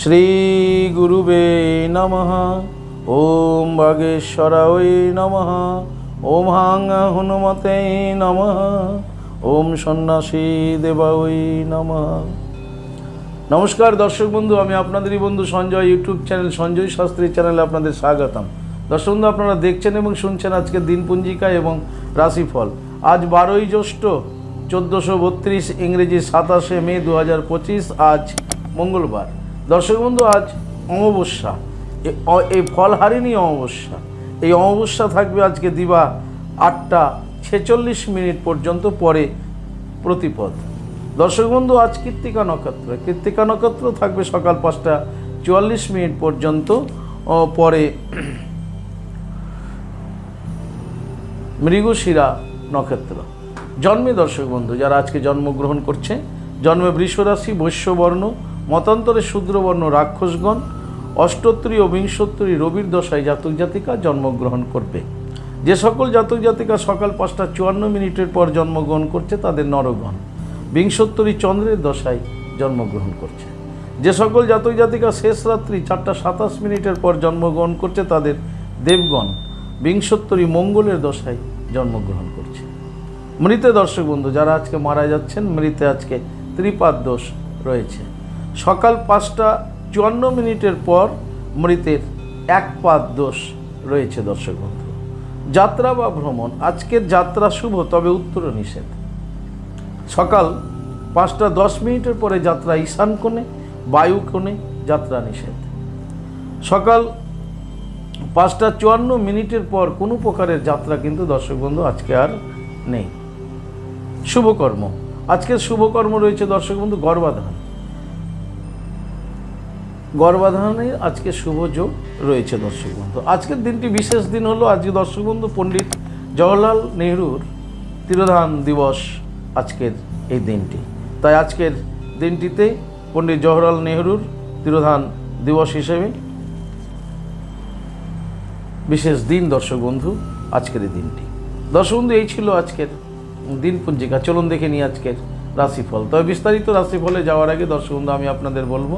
শ্রীগুরুবে নমঃ। ওম বাগেশ্বরায় নমঃ। ওম হাং হনুমতে নমঃ। ওম সন্ন্যাসী দেবায় নমঃ। নমস্কার দর্শক বন্ধু, আমি আপনাদেরই বন্ধু সঞ্জয়, ইউটিউব চ্যানেল সঞ্জয় শাস্ত্রী চ্যানেলে আপনাদের স্বাগতম। দর্শক বন্ধু, আপনারা দেখছেন এবং শুনছেন আজকের দিনপঞ্জিকা এবং রাশিফল। আজ বারোই জ্যৈষ্ঠ, চোদ্দোশো বত্রিশ ইংরেজি সাতাশে মে দু হাজার পঁচিশ, আজ মঙ্গলবার। দর্শক বন্ধু, আজ অমাবস্যা। এই ফলহারিণী অমাবস্যা। এই অমাবস্যা থাকবে আজকে দিবা আটটা ছেচল্লিশ মিনিট পর্যন্ত পরে প্রতিপদ। দর্শক বন্ধু, আজ কৃত্তিকা নক্ষত্র। কৃত্তিকা নক্ষত্র থাকবে সকাল পাঁচটা চুয়াল্লিশ মিনিট পর্যন্ত পরে মৃগশিরা নক্ষত্র। জন্মে দর্শক বন্ধু, যারা আজকে জন্মগ্রহণ করছে, জন্মে বৃষরাশি, বৈশ্যবর্ণ মতান্তরে শূদ্রবর্ণ রাক্ষসগণ অষ্টোত্তরী ও বিংশোত্তরী রবির দশায় জাতক জাতিকা জন্মগ্রহণ করবে। যে সকল জাতক জাতিকা সকাল পাঁচটা চুয়ান্ন মিনিটের পর জন্মগ্রহণ করছে, তাদের নরগণ। বিংশোত্তরী চন্দ্রের দশায় জন্মগ্রহণ করছে। যে সকল জাতক জাতিকা শেষ রাত্রি চারটা সাতাশ মিনিটের পর জন্মগ্রহণ করছে, তাদের দেবগণ। বিংশোত্তরী মঙ্গলের দশায় জন্মগ্রহণ করছে। মৃতে দর্শক বন্ধু, যারা আজকে মারা যাচ্ছেন, মৃতে আজকে ত্রিপাদ দোষ রয়েছে। সকাল পাঁচটা চুয়ান্ন মিনিটের পর মৃতের এক পাদ দোষ রয়েছে, দর্শক বন্ধু। যাত্রা বা ভ্রমণ, আজকের যাত্রা শুভ, তবে উত্তর নিষেধ। সকাল পাঁচটা দশ মিনিটের পরে যাত্রা ঈশান কোণে, বায়ু কোণে, যাত্রা নিষেধ। সকাল পাঁচটা চুয়ান্ন মিনিটের পর কোনো প্রকারের যাত্রা কিন্তু, দর্শক বন্ধু, আজকে আর নেই। শুভকর্ম আজকের শুভকর্ম রয়েছে, দর্শক বন্ধু, গর্ভাধান। গর্ভাধানের আজকে শুভ যোগ রয়েছে দর্শক বন্ধু। আজকের দিনটি বিশেষ দিন হলো, আজকে দর্শক বন্ধু, পণ্ডিত জওহরলাল নেহরুর তিরোধান দিবস আজকের এই দিনটি। তাই আজকের দিনটিতে পণ্ডিত জওহরলাল নেহরুর তিরোধান দিবস হিসেবে বিশেষ দিন দর্শক বন্ধু, আজকের এই দিনটি। দর্শক বন্ধু, এই ছিল আজকের দিন পঞ্জিকা। চলুন দেখে নিই আজকের রাশিফল। তবে বিস্তারিত রাশিফলে যাওয়ার আগে দর্শক বন্ধু, আমি আপনাদের বলব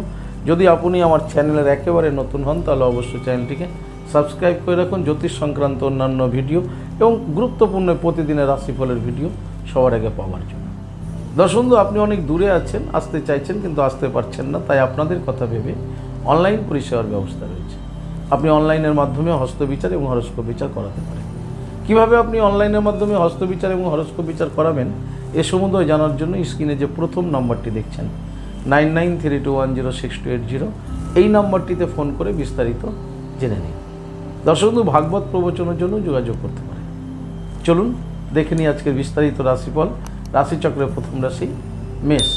যদি আপনি আমার চ্যানেলের একেবারে নতুন হন, তাহলে অবশ্যই চ্যানেলটিকে সাবস্ক্রাইব করে রাখুন, জ্যোতিষ সংক্রান্ত অন্যান্য ভিডিও এবং গুরুত্বপূর্ণ প্রতিদিনের রাশিফলের ভিডিও সবার আগে পাওয়ার জন্য। দর্শক বন্ধু, আপনি অনেক দূরে আছেন, আসতে চাইছেন কিন্তু আসতে পারছেন না, তাই আপনাদের কথা ভেবে অনলাইন পরিষেবার ব্যবস্থা রয়েছে। আপনি অনলাইনের মাধ্যমে হস্তবিচার এবং হরস্কোপ বিচার করাতে পারেন। কীভাবে আপনি অনলাইনের মাধ্যমে হস্তবিচার এবং হরস্কোপ বিচার করাবেন, এ সমুদয় জানার জন্য স্ক্রিনে যে প্রথম নম্বরটি দেখছেন nine nine three two one zero six two eight zero. এই নম্বরটিতে ফোন করে বিস্তারিত জেনে নিন। দর্শক বন্ধু, ভাগবত প্রবচনের জন্য যোগাযোগ করতে পারে চলুন, দেখে নিই আজকের বিস্তারিত রাশিফল। রাশিচক্রের প্রথম রাশি, মেষ।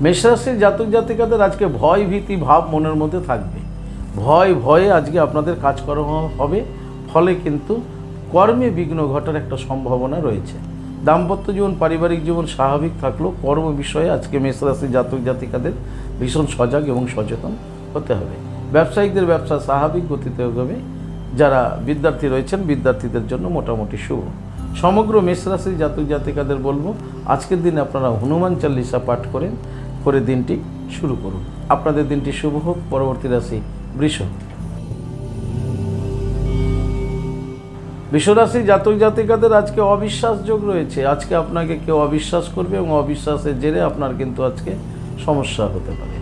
মেষরাশির জাতক জাতিকাদের আজকে ভয়, ভীতি, ভাব মনের মধ্যে থাকবে। ভয়, ভয়ে আজকে আপনাদের কাজকর্ম হবে। ফলে কিন্তু কর্মে বিঘ্ন ঘটার একটা সম্ভাবনা রয়েছে। দাম্পত্য জীবন, পারিবারিক জীবন স্বাভাবিক থাকলেও কর্ম বিষয়ে আজকে মেষরাশির জাতক জাতিকাদের ভীষণ সজাগ এবং সচেতন হতে হবে। ব্যবসায়িকদের ব্যবসা স্বাভাবিক গতিতে হবে যারা বিদ্যার্থী রয়েছেন, বিদ্যার্থীদের জন্য মোটামুটি শুভ। সমগ্র মেষরাশির জাতক জাতিকাদের বলব, আজকের দিনে আপনারা হনুমান চাল্লিশা পাঠ করেন, করে দিনটি শুরু করুন। আপনাদের দিনটি শুভ হোক। পরবর্তী রাশি বৃষ বিশ্বরাশি জাতক জাতিকাদের আজকে অবিশ্বাস যোগ রয়েছে। আজকে আপনাকে কেউ অবিশ্বাস করবে এবং অবিশ্বাসের জেরে আপনার কিন্তু আজকে সমস্যা হতে পারে।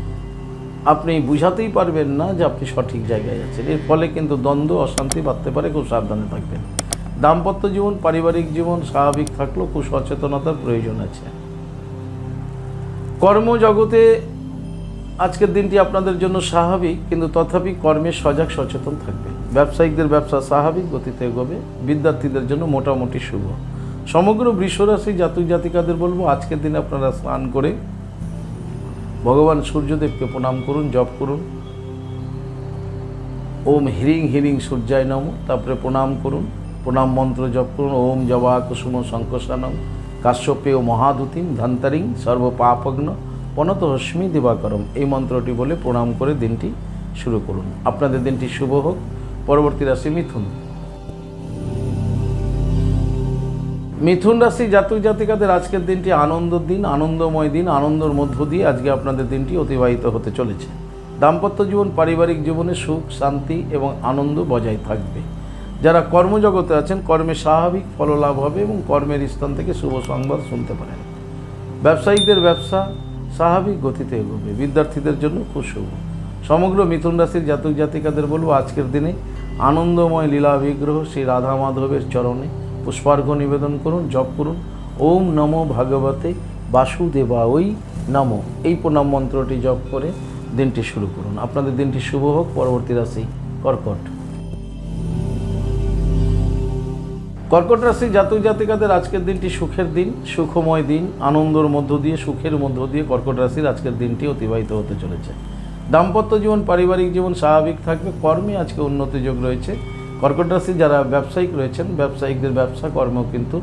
আপনি বুঝাতেই পারবেন না যে আপনি সঠিক জায়গায় আছেন। এর ফলে কিন্তু দ্বন্দ্ব, অশান্তি বাড়তে পারে খুব সাবধানে থাকবেন। দাম্পত্য জীবন, পারিবারিক জীবন স্বাভাবিক থাকলেও খুব সচেতনতার প্রয়োজন আছে। কর্মজগতে আজকের দিনটি আপনাদের জন্য স্বাভাবিক, কিন্তু তথাপি কর্মে সজাগ সচেতন থাকবে ব্যবসায়িকদের ব্যবসা স্বাভাবিক গতিতে এগোবে, বিদ্যার্থীদের জন্য মোটামুটি শুভ। সমগ্র বৃষরাশি জাতক জাতিকাদের বলব, আজকের দিনে আপনারা স্নান করে ভগবান সূর্যদেবকে প্রণাম করুন, জপ করুন। ওম হিরিং হিরিং সূর্যায় নম, তারপরে প্রণাম করুন, প্রণাম মন্ত্র জপ করুন, ওম জবা কুসুম শঙ্কসানম কাশ্যপেয় মহাদুতিম, ধন্তারিং সর্বপাপগ্ন পনত হস্মি দিবাকরম। এই মন্ত্রটি বলে প্রণাম করে দিনটি শুরু করুন। আপনাদের দিনটি শুভ হোক। পরবর্তী রাশি মিথুন। মিথুন রাশি জাতক জাতিকাদের আজকের দিনটি আনন্দের দিন, আনন্দময় দিন, আনন্দের মধ্য দিয়ে আজকে আপনাদের দিনটি অতিবাহিত হতে চলেছে। দাম্পত্য জীবন, পারিবারিক জীবনে সুখ, শান্তি এবং আনন্দ বজায় থাকবে। যারা কর্মজগতে আছেন, কর্মে স্বাভাবিক ফললাভ হবে এবং কর্মের স্থান থেকে শুভ সংবাদ শুনতে পারেন। ব্যবসায়িকদের ব্যবসা স্বাভাবিক গতিতে এগোবে। বিদ্যার্থীদের জন্য খুব শুভ। সমগ্র মিথুন রাশির জাতক জাতিকাদের বলব, আজকের দিনে আনন্দময় লীলা বিগ্রহ শ্রী রাধা মাধবের চরণে পুষ্পার্ঘ নিবেদন করুন, জপ করুন। ওম নমো ভাগবতে বাসুদেবা ওই নমো। এই প্রণাম মন্ত্রটি জপ করে দিনটি শুরু করুন। আপনাদের দিনটি শুভ হোক, পরবর্তী রাশি কর্কট। কর্কট রাশি জাতক জাতিকাদের আজকের দিনটি সুখের দিন, সুখময় দিন, আনন্দর মধ্য দিয়ে, সুখের মধ্য দিয়ে কর্কট রাশির আজকের দিনটি অতিবাহিত হতে চলেছে। দাম্পত্য জীবন, পারিবারিক জীবন স্বাভাবিক থাকবে। কর্মে আজকে উন্নতি যোগ রয়েছে। কর্কট রাশি যারা ব্যবসায়িক রয়েছেন, ব্যবসায়িকদের ব্যবসা কর্ম কিন্তু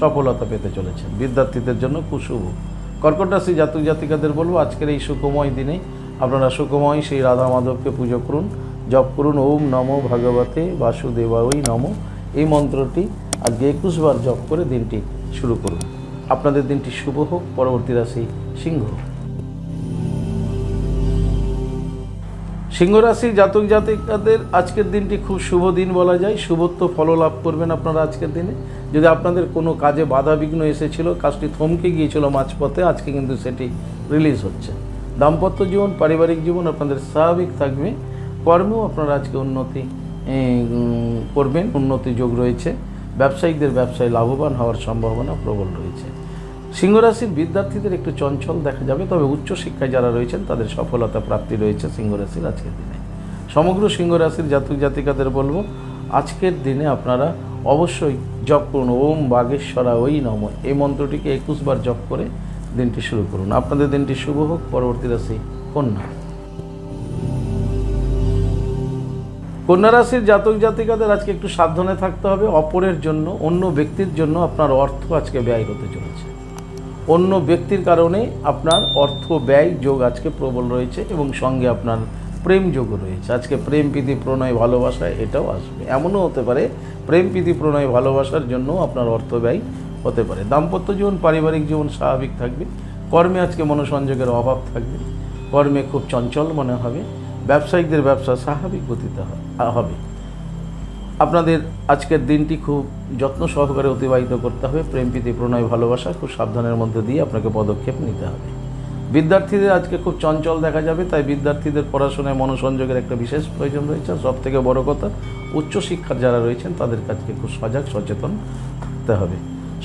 সফলতা পেতে চলেছে। বিদ্যার্থীদের জন্য কুশুভ কর্কট রাশি জাতক জাতিকাদের বলব, আজকের এই সুখময় দিনে আপনারা সুখময় সেই রাধা মাধবকে পুজো করুন, জপ করুন, ওম নমো ভগবতে বাসুদেবাই নমো। এই মন্ত্রটি আজকে একুশবার জপ করে দিনটি শুরু করুন। আপনাদের দিনটি শুভ হোক। পরবর্তী রাশি সিংহ। সিংহ রাশির জাতক জাতিকাদের আজকের দিনটি খুব শুভ দিন বলা যায়। শুভত্ব ফল লাভ করবেন আপনারা আজকের দিনে। যদি আপনাদের কোনো কাজে বাধা বিঘ্ন এসেছিল, কাজটি থমকে গিয়েছিল মাঝপথে, আজকে কিন্তু সেটি রিলিজ হচ্ছে। দাম্পত্য জীবন, পারিবারিক জীবন আপনাদের স্বাভাবিক থাকবে। কর্মেও আপনারা আজকে উন্নতি করবেন। উন্নতি যোগ রয়েছে। ব্যবসায়িকদের ব্যবসায় লাভবান হওয়ার সম্ভাবনা প্রবল রয়েছে। সিংহরাশির বিদ্যার্থীদের একটু চঞ্চল দেখা যাবে, তবে উচ্চশিক্ষায় যারা রয়েছেন, তাদের সফলতা প্রাপ্তি রয়েছে সিংহরাশির আজকের দিনে। সমগ্র সিংহরাশির জাতক জাতিকাদের বলব, আজকের দিনে আপনারা অবশ্যই জপ করুন, ওম বাগেশ্বরা, ওই নম। এই মন্ত্রটিকে একুশ বার জপ করে দিনটি শুরু করুন। আপনাদের দিনটি শুভ হোক, পরবর্তী রাশি কন্যা। কন্যা রাশির জাতক জাতিকাদের আজকে একটু সাবধানে থাকতে হবে, অপরের জন্য, অন্য ব্যক্তির জন্য আপনার অর্থ আজকে ব্যয় হতে চলেছে। অন্য ব্যক্তির কারণে আপনার অর্থ ব্যয় যোগ আজকে প্রবল রয়েছে এবং সঙ্গে আপনার প্রেম যোগও রয়েছে। আজকে প্রেম, প্রীতি, প্রণয়, ভালোবাসা এটাও আসবে। এমনও হতে পারে প্রেম, প্রীতি, প্রণয়, ভালোবাসার জন্য আপনার অর্থ ব্যয় হতে পারে। দাম্পত্য জীবন, পারিবারিক জীবন স্বাভাবিক থাকবে। কর্মে আজকে মনোসংযোগের অভাব থাকবে। কর্মে খুব চঞ্চল মনে হবে। ব্যবসায়িকদের ব্যবসা স্বাভাবিক গতিতে হবে। আপনাদের আজকের দিনটি খুব যত্ন সহকারে অতিবাহিত করতে হবে, প্রেম প্রীতি, প্রণয়, ভালোবাসা, খুব সাবধানের মধ্যে দিয়ে আপনাকে পদক্ষেপ নিতে হবে। বিদ্যার্থীদের আজকে খুব চঞ্চল দেখা যাবে, তাই বিদ্যার্থীদের পড়াশোনায় মনোসংযোগের একটা বিশেষ প্রয়োজন রয়েছে। সব থেকে বড় কথা, উচ্চশিক্ষার যারা রয়েছেন, তাদের কাছে খুব সজাগ, সচেতন থাকতে হবে।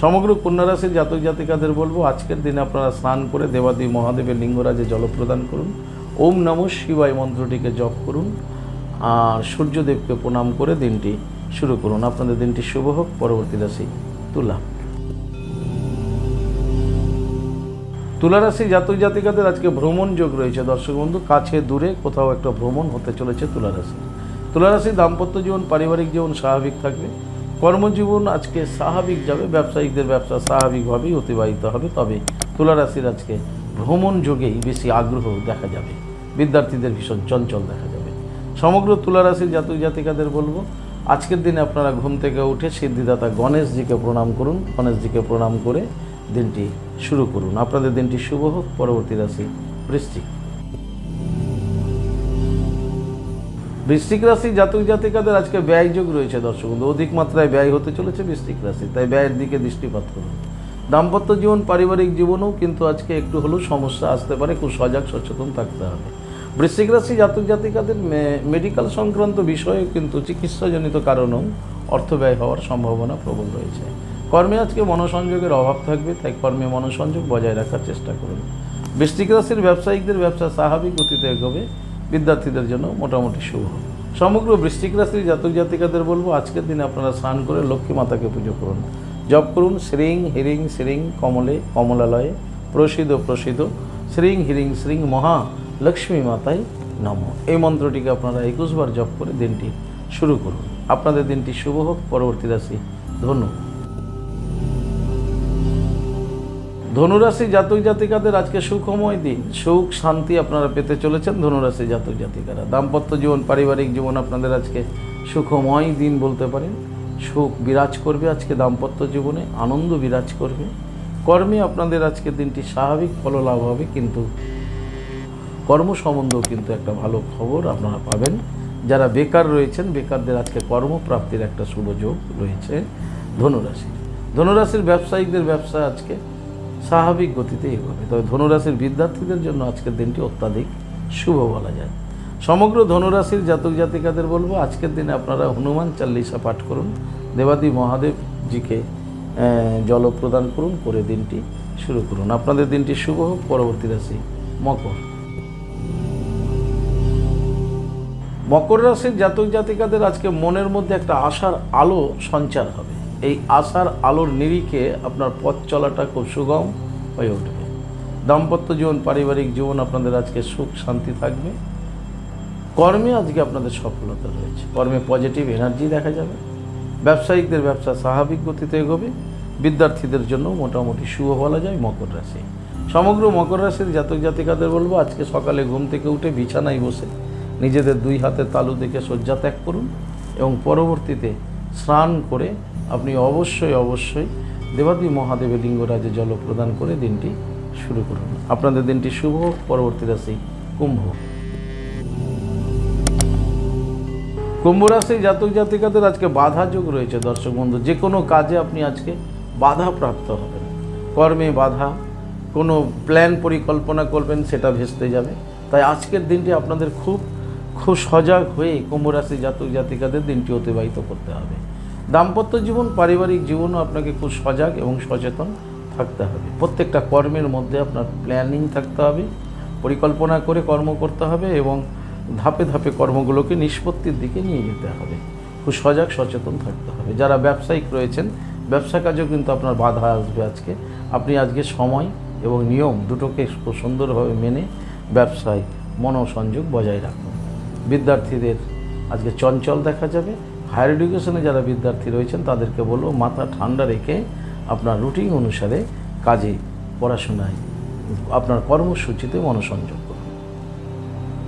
সমগ্র কন্যা রাশির জাতক জাতিকাদের বলব, আজকের দিনে আপনারা স্নান করে দেবাদেবী মহাদেবের লিঙ্গরাজে জল প্রদান করুন। ওম নম শিবায় মন্ত্রটিকে জপ করুন। সূর্যদেবকে প্রণাম করে দিনটি শুরু করুন। আপনাদের দিনটি শুভ হোক, পরবর্তী রাশি তুলা। তুলা রাশি জাতক জাতিকাদের আজকে ভ্রমণ যোগ রয়েছে। দর্শক বন্ধু, কাছে দূরে কোথাও একটা ভ্রমণ হতে চলেছে তুলা রাশি। তুলা রাশি দাম্পত্য জীবন, পারিবারিক জীবন স্বাভাবিক থাকবে। কর্মজীবন আজকে স্বাভাবিক যাবে। ব্যবসায়িকদের ব্যবসা স্বাভাবিকভাবেই অতিবাহিত হবে। তবে তুলা রাশির আজকে ভ্রমণ যোগেই বেশি আগ্রহ দেখা যাবে। বিদ্যার্থীদের ভীষণ চঞ্চল দেখা যাবে। সমগ্র তুলা রাশির জাতক জাতিকাদের বলব, আজকের দিনে আপনারা ঘুম থেকে উঠে সিদ্ধিদাতা গণেশজিকে প্রণাম করুন, গণেশজিকে প্রণাম করে দিনটি শুরু করুন। আপনাদের দিনটি শুভ হোক, পরবর্তী রাশি বৃশ্চিক। বৃশ্চিক রাশি জাতক জাতিকাদের আজকে ব্যয় যোগ রয়েছে দর্শক অধিক মাত্রায় ব্যয় হতে চলেছে বৃশ্চিক রাশি, তাই ব্যয়ের দিকে দৃষ্টিপাত করুন। দাম্পত্য জীবন, পারিবারিক জীবনেও কিন্তু আজকে একটু হলেও সমস্যা আসতে পারে, খুব সজাগ, সচেতন থাকতে হবে। বৃশ্চিক রাশি জাতক জাতিকাদের মেডিকেল সংক্রান্ত বিষয়ে কিন্তু চিকিৎসাজনিত কারণেও অর্থ ব্যয় হওয়ার সম্ভাবনা প্রবল রয়েছে। কর্মে আজকে মনোসংযোগের অভাব থাকবে, তাই কর্মে মনোসংযোগ বজায় রাখার চেষ্টা করুন। বৃশ্চিক রাশির ব্যবসায়িকদের ব্যবসা স্বাভাবিক গতিতে এগোবে, বিদ্যার্থীদের জন্য মোটামুটি শুভ। সমগ্র বৃশ্চিক রাশির জাতক জাতিকাদের বলব, আজকের দিনে আপনারা স্নান করে লক্ষ্মী মাতাকে পুজো করুন। জপ করুন, শ্রীং হিরিং শ্রীং কমলে কমলালয়ে প্রসিদ্ধ প্রসিদ্ধ, শ্রীং হিরিং শ্রীং মহা লক্ষ্মী মাতাই নম। এই মন্ত্রটিকে আপনারা একুশবার জপ করে দিনটি শুরু করুন। আপনাদের দিনটি শুভ হোক, পরবর্তী রাশি ধনু। ধনুরাশি জাতক জাতিকাদের আজকে সুখময় দিন। সুখ, শান্তি আপনারা পেতে চলেছেন ধনুরাশি জাতক জাতিকারা। দাম্পত্য জীবন, পারিবারিক জীবন আপনাদের আজকে সুখময় দিন বলতে পারেন। সুখ বিরাজ করবে আজকে দাম্পত্য জীবনে, আনন্দ বিরাজ করবে। কর্মে আপনাদের আজকে দিনটি স্বাভাবিক ফল লাভ হবে, কিন্তু কর্ম সম্বন্ধেও কিন্তু একটা ভালো খবর আপনারা পাবেন। যারা বেকার রয়েছেন, বেকারদের আজকে কর্মপ্রাপ্তির একটা শুভ যোগ রয়েছে ধনুরাশি ধনুরাশির ব্যবসায়িকদের ব্যবসা আজকে স্বাভাবিক গতিতে এগোবে। তবে ধনুরাশির বিদ্যার্থীদের জন্য আজকের দিনটি অত্যাধিক শুভ বলা যায়। সমগ্র ধনুরাশির জাতক জাতিকাদের বলব, আজকের দিনে আপনারা হনুমান চাল্লিশা পাঠ করুন, দেবাদি মহাদেবজিকে জল প্রদান করুন, করে দিনটি শুরু করুন। আপনাদের দিনটি শুভ হোক, পরবর্তী রাশি মকর। মকর রাশির জাতক জাতিকাদের আজকে মনের মধ্যে একটা আশার আলো সঞ্চার হবে। এই আশার আলোর নিরিখে আপনার পথ চলাটা খুব সুগম হয়ে উঠবে। দাম্পত্য জীবন, পারিবারিক জীবন আপনাদের আজকে সুখ, শান্তি থাকবে। কর্মে আজকে আপনাদের সফলতা রয়েছে। কর্মে পজিটিভ এনার্জি দেখা যাবে। ব্যবসায়িকদের ব্যবসা স্বাভাবিক গতিতে এগোবে। বিদ্যার্থীদের জন্য মোটামুটি শুভ বলা যায় মকর রাশি। সমগ্র মকর রাশির জাতক জাতিকাদের বলব, আজকে সকালে ঘুম থেকে উঠে বিছানায় বসে নিজেদের দুই হাতে তালু দেখে শয্যা ত্যাগ করুন এবং পরবর্তীতে স্নান করে আপনি অবশ্যই অবশ্যই দেবাদি মহাদেবের লিঙ্গরাজে জল প্রদান করে দিনটি শুরু করুন। আপনাদের দিনটি শুভ পরবর্তী রাশি কুম্ভ কুম্ভ রাশি জাতক জাতিকাদের আজকে বাধা যোগ রয়েছে দর্শক বন্ধু। যে কোনো কাজে আপনি আজকে বাধা প্রাপ্ত হবেন। কর্মে বাধা, কোনো প্ল্যান পরিকল্পনা করবেন সেটা ভেস্তে যাবে। তাই আজকের দিনটি আপনাদের খুব সজাগ হয়ে কুম্ভ রাশি জাতক জাতিকাদের দিনটি অতিবাহিত করতে হবে। দাম্পত্য জীবন, পারিবারিক জীবনও আপনাকে খুব সজাগ এবং সচেতন থাকতে হবে। প্রত্যেকটা কর্মের মধ্যে আপনার প্ল্যানিং থাকতে হবে, পরিকল্পনা করে কর্ম করতে হবে এবং ধাপে ধাপে কর্মগুলোকে নিষ্পত্তির দিকে নিয়ে যেতে হবে। খুব সজাগ, সচেতন থাকতে হবে। যারা ব্যবসায়িক রয়েছেন, ব্যবসা কাজেও কিন্তু আপনার বাধা আসবে আজকে। আপনি আজকে সময় এবং নিয়ম দুটোকে খুব সুন্দরভাবে মেনে ব্যবসায় মনোসংযোগ বজায় রাখুন। বিদ্যার্থীদের আজকে চঞ্চল দেখা যাবে। হায়ার এডুকেশনে যারা বিদ্যার্থী রয়েছেন, তাদেরকে বলব মাথা ঠান্ডা রেখে আপনার রুটিন অনুসারে কাজে পড়াশোনায় আপনার কর্মসূচিতে মনোসংযোগ করুন।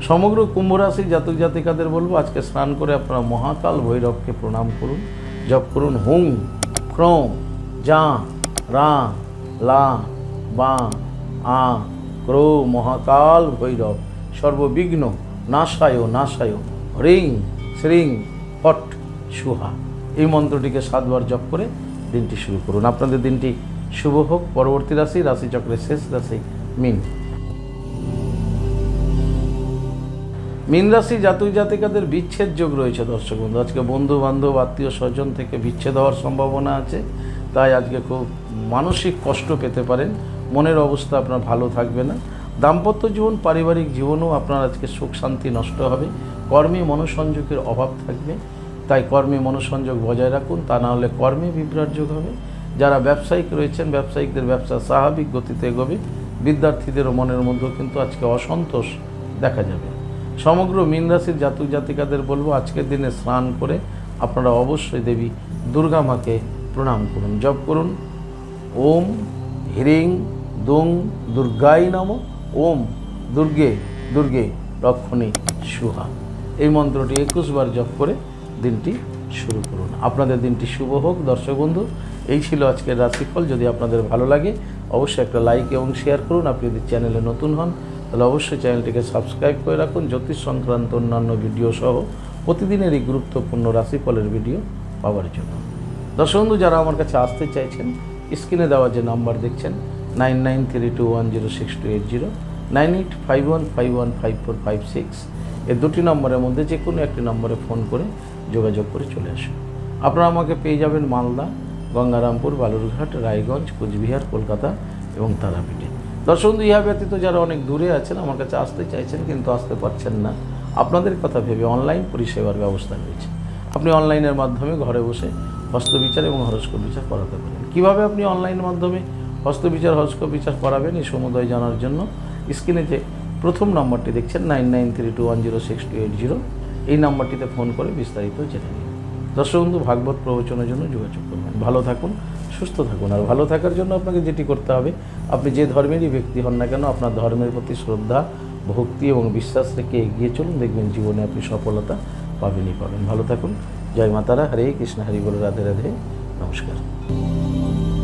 সমগ্র কুম্ভ রাশির জাতক জাতিকাদের বলব, আজকে স্নান করে আপনারা মহাকাল ভৈরবকে প্রণাম করুন। জপ করুন, হুং ক্রোং যা, রা, লা, বা, আ, ক্রো, মহাকাল ভৈরব, সর্ববিঘ্ন। নাশায় নাশায়। হ্রিং শ্রিং ফট সুহা। এই মন্ত্রটিকে সাতবার জপ করে দিনটি শুরু করুন। আপনাদের দিনটি শুভ হোক। পরবর্তী রাশি, রাশিচক্রের শেষ রাশি, মিন। মিন রাশি জাতক জাতিকাদের বিচ্ছেদ যোগ রয়েছে, দর্শক বন্ধু। আজকে বন্ধু বান্ধব আত্মীয় স্বজন থেকে বিচ্ছেদ হওয়ার সম্ভাবনা আছে। তাই আজকে খুব মানসিক কষ্ট পেতে পারেন। মনের অবস্থা আপনার ভালো থাকবে না। দাম্পত্য জীবন, পারিবারিক জীবনও আপনার আজকে সুখ, শান্তি নষ্ট হবে। কর্মে মনোসংযোগের অভাব থাকবে। তাই কর্মে মনোসংযোগ বজায় রাখুন। তা না হলে কর্মে বিভ্রাট যোগ হবে। যারা ব্যবসায়িক রয়েছেন, ব্যবসায়িকদের ব্যবসা স্বাভাবিক গতিতে এগোবে। বিদ্যার্থীদেরও মনের মধ্যেও কিন্তু আজকে অসন্তোষ দেখা যাবে। সমগ্র মীন রাশির জাতক জাতিকাদের বলব, আজকের দিনে স্নান করে আপনারা অবশ্যই দেবী দুর্গা মাকে প্রণাম করুন। জপ করুন। ওম হিরিং দুং দুর্গাই নম। ওম দুর্গে দুর্গে রক্ষণী সুহা। এই মন্ত্রটি একুশ বার জপ করে দিনটি শুরু করুন। আপনাদের দিনটি শুভ হোক, দর্শক বন্ধু। এই ছিল আজকের রাশিফল। যদি আপনাদের ভালো লাগে, অবশ্যই একটা লাইক এবং শেয়ার করুন। আপনি যদি চ্যানেলে নতুন হন, তাহলে অবশ্যই চ্যানেলটিকে সাবস্ক্রাইব করে রাখুন। জ্যোতিষ সংক্রান্ত অন্যান্য ভিডিও সহ প্রতিদিনের এই গুরুত্বপূর্ণ রাশিফলের ভিডিও পাওয়ার জন্য। দর্শক বন্ধু, যারা আমার কাছে আসতে চাইছেন স্ক্রিনে দেওয়া যে নাম্বার দেখছেন nine nine three two one zero six two eight zero, nine eight five one five one five four five six. এই দুটি নম্বরের মধ্যে যে কোনো একটি নম্বরে ফোন করে যোগাযোগ করে চলে আসুন। আপনারা আমাকে পেয়ে যাবেন মালদা, গঙ্গারামপুর, বালুরঘাট, রায়গঞ্জ, কোচবিহার, কলকাতা এবং তারাপীঠে। দর্শক ইহা ব্যতীত যারা অনেক দূরে আছেন, আমার কাছে আসতে চাইছেন কিন্তু আসতে পারছেন না, আপনাদের কথা ভেবে অনলাইন পরিষেবার ব্যবস্থা রয়েছে। আপনি অনলাইনের মাধ্যমে ঘরে বসে হস্তবিচার এবং হরস্কোপ বিচার করাতে পারেন। কীভাবে আপনি অনলাইনের মাধ্যমে হস্তবিচার হরস্কোপ বিচার করাবেন এই সমুদয় জানার জন্য। স্ক্রিনে যে প্রথম নম্বরটি দেখছেন, nine nine three two one zero six two eight zero. এই নাম্বারটিতে ফোন করে বিস্তারিত জেনে নিন। দর্শক বন্ধু, ভাগবত প্রবচনের জন্য যোগাযোগ করবেন। ভালো থাকুন, সুস্থ থাকুন। আর ভালো থাকার জন্য আপনাকে যেটি করতে হবে, আপনি যে ধর্মেরই ব্যক্তি হন না কেন, আপনার ধর্মের প্রতি শ্রদ্ধা, ভক্তি এবং বিশ্বাস রেখে এগিয়ে চলুন। দেখবেন জীবনে আপনি সফলতা পাবেনই পাবেন। ভালো থাকুন। জয় মাতারা। হরে কৃষ্ণ। হরি বল। রাধে রাধে। নমস্কার।